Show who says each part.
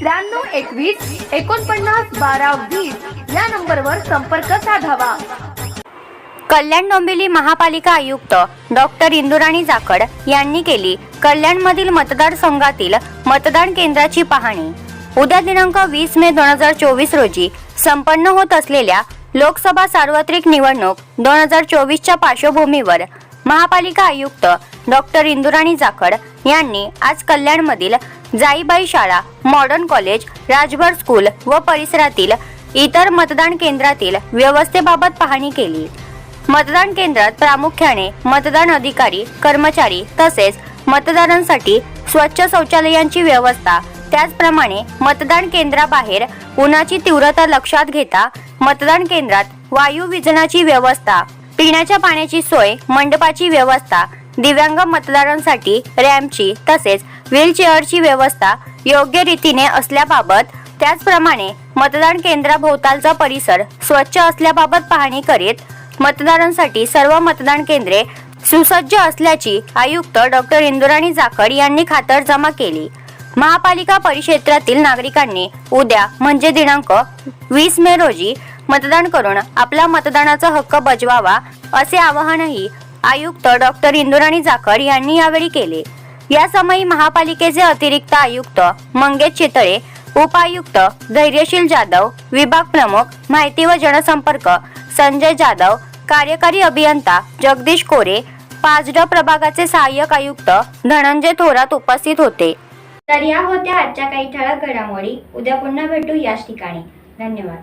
Speaker 1: त्र्याण्णव एकवीस एकोणपन्नास बारा वीस या नंबरवर संपर्क साधावा.
Speaker 2: कल्याण डोंबिवली महापालिका आयुक्त डॉक्टर इंदुराणी जाखड यांनी केली कल्याणमधील मतदारसंघातील मतदान केंद्राची पाहणी. उद्या दिनांक वीस मे दोन हजार चोवीस रोजी संपन्न होत असलेल्या लोकसभा सार्वत्रिक निवडणूक दोन हजार चोवीसच्या पार्श्वभूमीवर महापालिका आयुक्त डॉक्टर इंदुराणी जाखड यांनी आज कल्याणमधील जाईबाई शाळा मॉडर्न कॉलेज राजभर स्कूल व परिसरातील इतर मतदान केंद्रातील व्यवस्थेबाबत पाहणी केली. मतदान केंद्रात प्रामुख्याने मतदान अधिकारी कर्मचारी तसेच मतदारांसाठी स्वच्छ शौचालयांची व्यवस्था त्याचप्रमाणे मतदान केंद्राबाहेर उन्हाची तीव्रता लक्षात घेता मतदान केंद्रात वायू विजनाची व्यवस्था पिण्याच्या पाण्याची सोय मंडपाची व्यवस्था दिव्यांग मतदारांसाठी रॅम्पची तसेच व्हीलचेअरची व्यवस्था योग्य रीतीने असल्याबाबत त्याचप्रमाणे मतदान केंद्राभोवतालचा परिसर स्वच्छ असल्याबाबत पाहणी करीत मतदारांसाठी सर्व मतदान केंद्रे सुसज्ज असल्याची आयुक्त डॉक्टर इंदुराणी जाखड यांनी खातरजमा केली. महापालिका परिक्षेत्रातील नागरिकांनी उद्या म्हणजे दिनांक वीस मे रोजी मतदान करून आपला मतदानाचा हक्क बजवावा असे आवाहनही आयुक्त डॉक्टर इंदुराणी जाखड यांनी यावेळी केले. या समयी महापालिकेचे अतिरिक्त आयुक्त मंगेश चितळे उपायुक्त धैर्यशील जाधव विभाग प्रमुख माहिती व जनसंपर्क संजय जाधव कार्यकारी अभियंता जगदीश कोरे पाचड प्रभागाचे सहाय्यक आयुक्त धनंजय थोरात उपस्थित होते.
Speaker 3: तर या होत्या आजच्या काही ठळक घडामोडी. उद्या पुन्हा भेटू याच ठिकाणी. धन्यवाद.